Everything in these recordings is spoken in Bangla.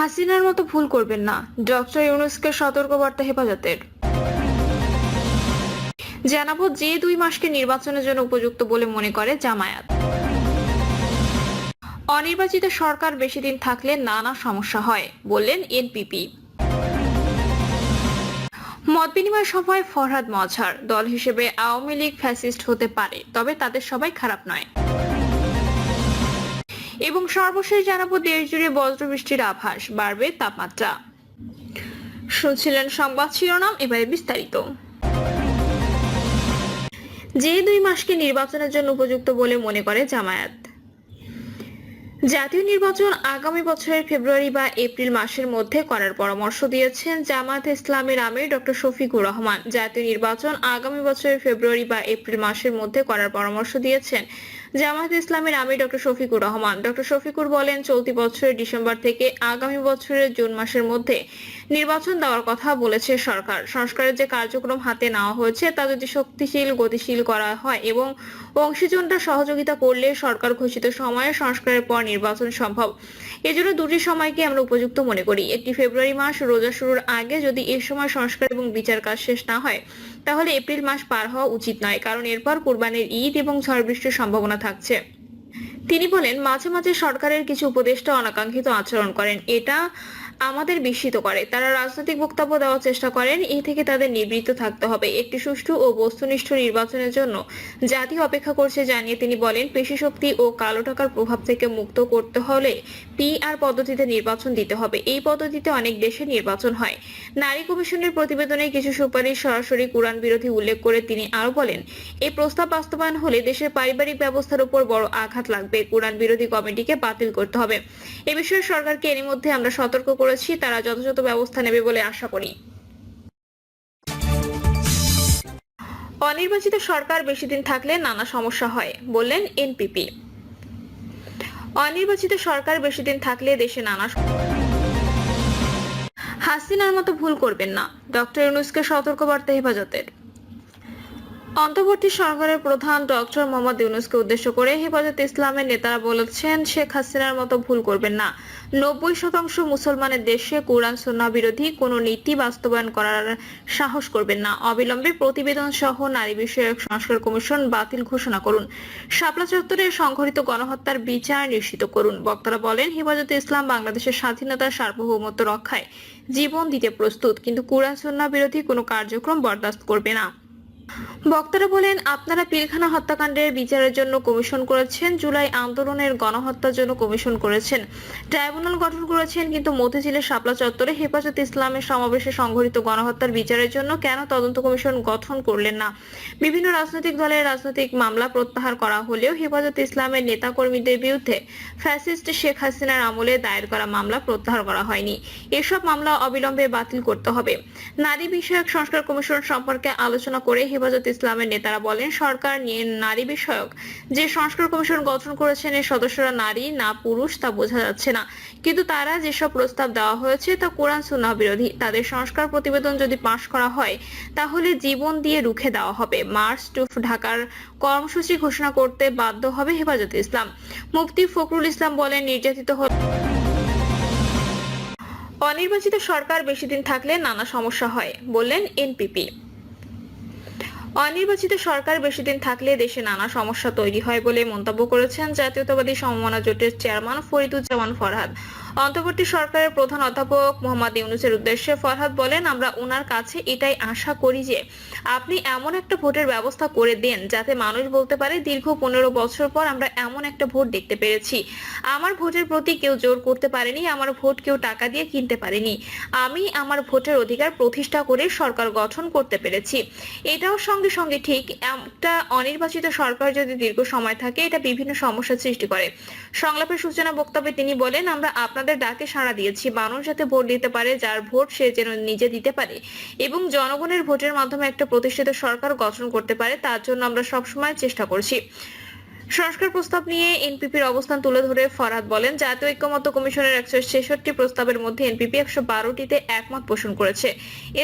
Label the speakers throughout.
Speaker 1: হাসিনার মতো ভুল করবেন না। ডক্টর ইউনুসকে সতর্কবার্তা হেফাজতের। জানাব যে দুই মাসকে নির্বাচনের জন্য উপযুক্ত বলে মনে করে জামায়াত। অনির্বাচিত সরকার বেশি দিন থাকলে নানা সমস্যা হয়, বললেন এনপিপি। মত বিনিময় সভায় ফরহাদ মজহার, দল হিসেবে আওয়ামী লীগ ফ্যাসিস্ট হতে পারে, তবে তাদের সবাই খারাপ নয়। এবং সর্বশেষ জানাব দেশ জুড়ে বজ্রবৃষ্টির আভাস বাড়বে তাপমাত্রা। শুনছিলেন সংবাদ শিরোনাম, এবারে বিস্তারিত। যে দুই মাসকে নির্বাচনের জন্য উপযুক্ত বলে মনে করে জামায়াত। জাতীয় নির্বাচন আগামী বছরের ফেব্রুয়ারি বা এপ্রিল মাসের মধ্যে করার পরামর্শ দিয়েছেন জামায়াত ইসলামের আমির ডক্টর শফিকুর রহমান। জাতীয় নির্বাচন আগামী বছরের ফেব্রুয়ারি বা এপ্রিল মাসের মধ্যে করার পরামর্শ দিয়েছেন জামায়াত ইসলামের আমি ডক্টর শফিকুর রহমান। ডক্টর শফিকুর বলেন, চলতি বছরের ডিসেম্বর থেকে আগামী বছরের জুন মাসের মধ্যে নির্বাচন দেওয়ার কথা বলেছে সরকার। সংস্কারের যে কার্যক্রম হাতে নেওয়া হয়েছে, তা যদি শক্তিশীল, গতিশীল করা হয় এবং অংশীজনরা সহযোগিতা করলে সরকার ঘোষিত সময়ে সংস্কারের পর নির্বাচন সম্ভব। এজন্য দুটি সময়কে আমরা উপযুক্ত মনে করি। একটি ফেব্রুয়ারি মাস রোজা শুরুর আগে যদি এ সময় সংস্কার এবং বিচার কাজ শেষ না হয়, তাহলে এপ্রিল মাস পার হওয়া উচিত নয়, কারণ এরপর কোরবানের ঈদ এবং ঝড় বৃষ্টির সম্ভাবনা থাকছে। তিনি বলেন, মাঝে মাঝে সরকারের কিছু উপদেষ্টা অনাকাঙ্ক্ষিত আচরণ করেন। এটা আমাদের বিস্মিত করে। তারা রাজনৈতিক বক্তব্য দেওয়ার চেষ্টা করেন এই থেকে তাদের নিবৃত্ত থাকতে হবে। একটি সুষ্ঠু ও বস্তুনিষ্ঠ নির্বাচনের জন্য জাতি অপেক্ষা করছে জানিয়ে তিনি বলেন, পেশি শক্তি ও কালো টাকার প্রভাব থেকে মুক্ত করতে হলে পিআর পদ্ধতিতে নির্বাচন দিতে হবে। এই পদ্ধতিতে অনেক দেশে নির্বাচন হয়। নারী কমিশনের প্রতিবেদনে কিছু সুপারিশ সরাসরি কোরআন বিরোধী উল্লেখ করে তিনি আরও বলেন এই প্রস্তাব বাস্তবায়ন হলে দেশের পারিবারিক ব্যবস্থার উপর বড় আঘাত লাগবে। কোরআন বিরোধী কমিটিকে বাতিল করতে হবে। এ বিষয়ে সরকারকে এরই মধ্যে আমরা সতর্ক করেছি, তারা যথাযথ ব্যবস্থা নেবে বলে আশা করি। অনির্বাচিত সরকার বেশি দিন থাকলে নানা সমস্যা হয়, বললেন এনপিপি। অনির্বাচিত সরকার বেশি দিন থাকলে দেশে নানা হাসিনার মতো ভুল করবেন না। ডক্টর ইউনুসকে সতর্কবার্তা হেফাজতের। অন্তর্বর্তী সরকারের প্রধান ডক্টর মোহাম্মদ ইউনুসকে উদ্দেশ্য করে হেফাজত ইসলামের নেতারা বলেছেন, শেখ হাসিনার মতো ভুল করবেন না। নব্বই শতাংশ মুসলমানের দেশে কোরআন, সুন্নাহ বিরোধী কোনো নীতি বাস্তবায়ন করার সাহস করবেন না। অবিলম্বে প্রতিবেদন সহ নারী বিষয়ক সংস্কার কমিশন বাতিল ঘোষণা করুন। শাপলা চত্বরে সংঘটিত গণহত্যার বিচার নিশ্চিত করুন। বক্তারা বলেন, হেফাজতে ইসলাম বাংলাদেশের স্বাধীনতা, সার্বভৌমত্ব রক্ষায় জীবন দিতে প্রস্তুত, কিন্তু কোরআন, সুন্নাহ বিরোধী কোনো কার্যক্রম বরদাস্ত করবে না। বক্তারা বলেন, আপনারা পিলখানা হত্যাকাণ্ডের বিচারের জন্য কমিশন করেছেন, জুলাই আন্দোলনের গণহত্যার জন্য কমিশন করেছেন। ট্রাইব্যুনাল গঠন করেছেন, কিন্তু মতিঝিলের শাপলা চত্বরে হেফাজত ইসলামের সমাবেশে সংঘটিত গণহত্যার বিচারের জন্য কেন তদন্ত কমিশন গঠন করলেন না? বিভিন্ন রাজনৈতিক দলের রাজনৈতিক মামলা প্রত্যাহার করা হলেও হেফাজত ইসলামের নেতাকর্মীদের বিরুদ্ধে ফ্যাসিস্ট শেখ হাসিনার আমলে দায়ের করা মামলা প্রত্যাহার করা হয়নি। এসব মামলা অবিলম্বে বাতিল করতে হবে। নারী বিষয়ক সংস্কার কমিশন সম্পর্কে আলোচনা করে হেফাজত ইসলামের নেতারা বলেন, সরকার নিয়ে নারী বিষয়ক যে সংস্কার কমিশন গঠন করেছেন এর সদস্যরা নারী না পুরুষ তা বোঝা যাচ্ছে না। কিন্তু তারা যেসব প্রস্তাব দেওয়া হয়েছে তা কোরআন, সুন্নাহ বিরোধী। তাদের সংস্কার প্রতিবেদন যদি পাশ করা হয়, তাহলে জীবন দিয়ে রুখে দেওয়া হবে। মার্চ টু ঢাকার কর্মসূচি ঘোষণা করতে বাধ্য হবে হেফাজতে ইসলাম। মুফতি ফখরুল ইসলাম বলেন, নির্যাতিত হল অনির্বাচিত সরকার বেশি দিন থাকলে নানা সমস্যা হয়, বললেন এনপিপি। অনির্বাচিত সরকার বেশি দিন থাকলে দেশে নানা সমস্যা তৈরি হয় বলে মন্তব্য করেছেন জাতীয়তাবাদী সমমনা জোটের চেয়ারম্যান ফরিদুজ্জামান ফরহাদ। অন্তর্বর্তী সরকারের প্রধান অধ্যাপক মোহাম্মদ ইউনুসের উদ্দেশ্যে ফরহাদ বলেন, আমরা ওনার কাছে এটাই আশা করি যে আপনি এমন একটা ভোটের ব্যবস্থা করে দেন যাতে মানুষ বলতে পারে দীর্ঘ পনেরো বছর পর আমরা এমন একটা ভোট দেখতে পেরেছি। আমার ভোটের প্রতি কেউ জোর করতে পারেনি, আমার ভোট কেউ টাকা দিয়ে কিনতে পারেনি। আমি আমার ভোটের অধিকার প্রতিষ্ঠা করে সরকার গঠন করতে পেরেছি। এটাও সঙ্গে সঙ্গে ঠিক, একটা অনির্বাচিত সরকার যদি দীর্ঘ সময় থাকে, এটা বিভিন্ন সমস্যার সৃষ্টি করে। সংলাপের সূচনা বক্তব্যে তিনি বলেন, আমরা আপনাদের ডাকে সাড়া দিয়েছি। মানুষ যাতে ভোট দিতে পারে, যার ভোট সে যেন নিজে দিতে পারে এবং জনগণের ভোটের মাধ্যমে একটা প্রতিষ্ঠিত সরকার গঠন করতে পারে, তার জন্য আমরা সবসময় চেষ্টা করছি। সংস্কার প্রস্তাব নিয়ে এনপিপির অবস্থান তুলে ধরে ফরহাদ বলেন, জাতীয় ঐক্যমত্য কমিশনের একশো ছেষট্টি প্রস্তাবের মধ্যে এনপিপি একশো বারোটিতে একমত পোষণ করেছে।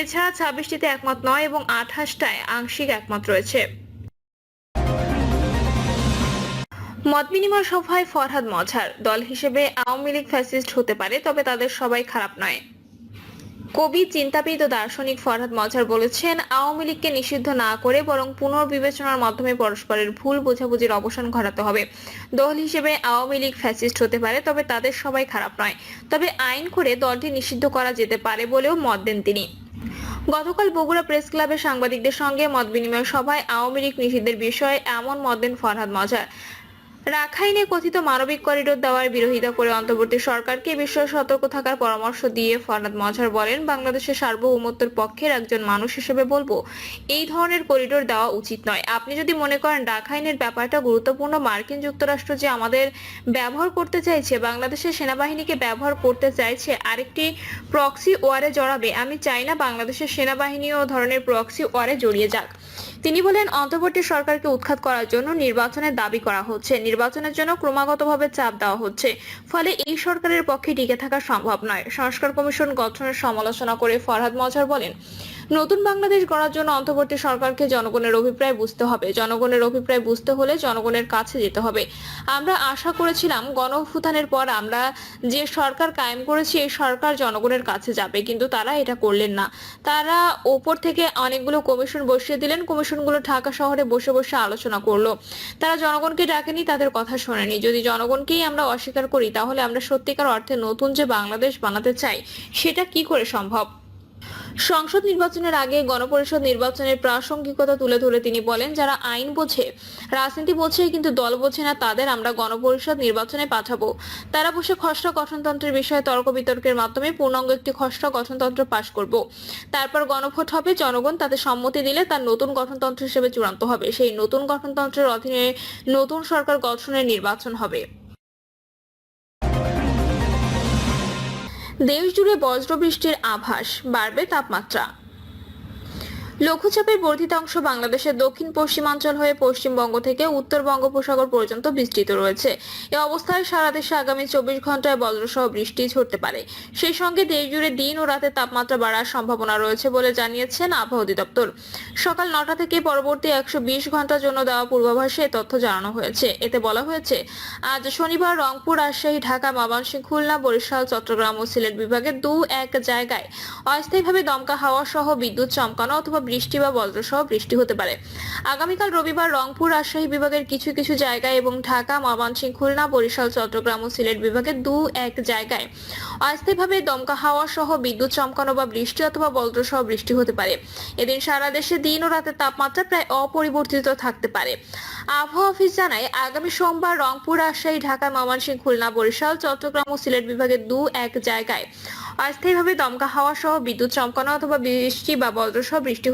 Speaker 1: এছাড়া ছাব্বিশটিতে একমত নয় এবং আঠাশটায় আংশিক একমত রয়েছে। মত বিনিময় সভায় ফরহাদ মজার। দল হিসেবে আওয়ামী লীগ ফ্যাসিস্ট হতে পারে, তবে তাদের সবাই খারাপ নয়। কবি, চিন্তাবিদ ও দার্শনিক ফরহাদ মজার বলেছেন, আওয়ামী লীগকে নিষিদ্ধ না করে বরং পুনর্বিবেচনার মাধ্যমে পরস্পরের ভুল বোঝাবুঝির অবসান ঘটাতে হবে। দল হিসেবে আওয়ামী লীগ ফ্যাসিস্ট হতে পারে, তবে তাদের সবাই খারাপ নয়। তবে আইন করে দলটি নিষিদ্ধ করা যেতে পারে বলেও মত দেন তিনি। গতকাল বগুড়া প্রেস ক্লাবে সাংবাদিকদের সঙ্গে মত বিনিময় সভায় আওয়ামী লীগ নিষিদ্ধের বিষয়ে এমন মত দেন ফরহাদ মজার। রাখাইনে কথিত মানবিক করিডোর দেওয়ার বিরোধিতা করে অন্তর্বর্তী সরকারকে বিষয়ে সতর্ক থাকার পরামর্শ দিয়ে ফরহাদ মজার বলেন, বাংলাদেশের সার্বভৌমত্বের পক্ষের একজন মানুষ হিসেবে বলব, এই ধরনের করিডোর দেওয়া উচিত নয়। আপনি যদি মনে করেন রাখাইনের ব্যাপারটা গুরুত্বপূর্ণ, মার্কিন যুক্তরাষ্ট্র যে আমাদের ব্যবহার করতে চাইছে, বাংলাদেশের সেনাবাহিনীকে ব্যবহার করতে চাইছে, আরেকটি প্রক্সি ওয়ারে জড়াবে, আমি চাই না বাংলাদেশের সেনাবাহিনী ও ধরনের প্রক্সি ওয়ারে জড়িয়ে যাক। তিনি বলেন, অন্তর্বর্তী সরকারকে উৎখাত করার জন্য নির্বাচনের দাবি করা হচ্ছে। নির্বাচনের জন্য ক্রমাগতভাবে চাপ দেওয়া হচ্ছে। ফলে এই সরকারের পক্ষে টিকে থাকা সম্ভব নয়। সংস্কার কমিশন গঠনের সমালোচনা করে ফরহাদ মজার বলেন নতুন বাংলাদেশ গড়ার জন্য অন্তর্বর্তী সরকারকে জনগণের অভিপ্রায় বুঝতে হবে। জনগণের অভিপ্রায় বুঝতে হলে জনগণের কাছে যেতে হবে। আমরা আশা করেছিলাম গণ অভ্যুত্থানের পর আমরা যে সরকার কায়েম করেছি, এই সরকার জনগণের কাছে যাবে, কিন্তু তারা এটা করলেন না। তারা ওপর থেকে অনেকগুলো কমিশন বসিয়ে দিলেন। কমিশনগুলো ঢাকা শহরে বসে বসে আলোচনা করল। তারা জনগণকে ডাকেনি, তাদের কথা শোনেনি। যদি জনগণকেই আমরা অস্বীকার করি, তাহলে আমরা সত্যিকার অর্থে নতুন যে বাংলাদেশ বানাতে চাই, সেটা কি করে সম্ভব? সংসদ নির্বাচনের আগে গণপরিষদ নির্বাচনের প্রাসঙ্গিকতা তুলে ধরে তিনি বলেন, যারা আইন বোঝে, রাজনীতি বোঝে, কিন্তু দল বোঝে না, তাদের আমরা গণপরিষদ নির্বাচনে পাঠাবো। তারা বসে খসড়া গঠনতন্ত্রের বিষয়ে তর্ক বিতর্কের মাধ্যমে পূর্ণাঙ্গ একটি খসড়া গঠনতন্ত্র পাশ করব। তারপর গণভোট হবে, জনগণ তাতে সম্মতি দিলে তার নতুন গঠনতন্ত্র হিসেবে চূড়ান্ত হবে। সেই নতুন গঠনতন্ত্রের অধীনে নতুন সরকার গঠনের নির্বাচন হবে। দেশ জুড়ে বজ্রবৃষ্টির আভাস বাড়বে তাপমাত্রা। লঘুচাপের বর্ধিত অংশ বাংলাদেশের দক্ষিণ পশ্চিমাঞ্চল হয়ে পশ্চিমবঙ্গ থেকে উত্তর বঙ্গোপসাগর পর্যন্ত বিস্তৃত রয়েছে। এ অবস্থায় সারা দেশে আগামী চব্বিশ ঘন্টায় বজ্রসহ বৃষ্টি ঝরতে পারে। সেই সঙ্গে দেশ জুড়ে দিন ও রাতে তাপমাত্রা বাড়ার সম্ভাবনা রয়েছে বলে জানিয়েছেন আবহাওয়া অধিদপ্তর। সকাল নটা থেকে পরবর্তী একশো বিশ ঘণ্টার জন্য দেওয়া পূর্বাভাসে তথ্য জানানো হয়েছে। এতে বলা হয়েছে, আজ শনিবার রংপুর, রাজশাহী, ঢাকা ময়মনসিংহ খুলনা, বরিশাল, চট্টগ্রাম ও সিলেট বিভাগের দু এক জায়গায় অস্থায়ীভাবে দমকা হাওয়া সহ বিদ্যুৎ চমকানো অথবা বৃষ্টি বা বজ্রসহ বৃষ্টি হতে পারে। আগামীকাল রবিবার রংপুর রাজশাহী বিভাগের কিছু কিছু জায়গায় এবং ঢাকা, ময়মনসিংহ, খুলনা, বরিশাল, চট্টগ্রাম ও সিলেট বিভাগের দু এক জায়গায় অস্থায়ীভাবে দমকা হাওয়া সহ বিদ্যুৎ চমকানো বা বৃষ্টি অথবা বজ্রসহ বৃষ্টি হতে পারে। এদিন সারা দেশে দিন ও রাতের তাপমাত্রা প্রায় অপরিবর্তিত থাকতে পারে। আবহাওয়া অফিস জানায়, আগামী সোমবার রংপুর, রাজশাহী, ঢাকা, ময়মনসিংহ, খুলনা, বরিশাল, চট্টগ্রাম ও সিলেট বিভাগের দু এক জায়গায় অস্থায়ীভাবে দমকা হাওয়া সহ বিদ্যুৎ চমকানো অথবা বৃষ্টি বা বজ্রসহ বৃষ্টি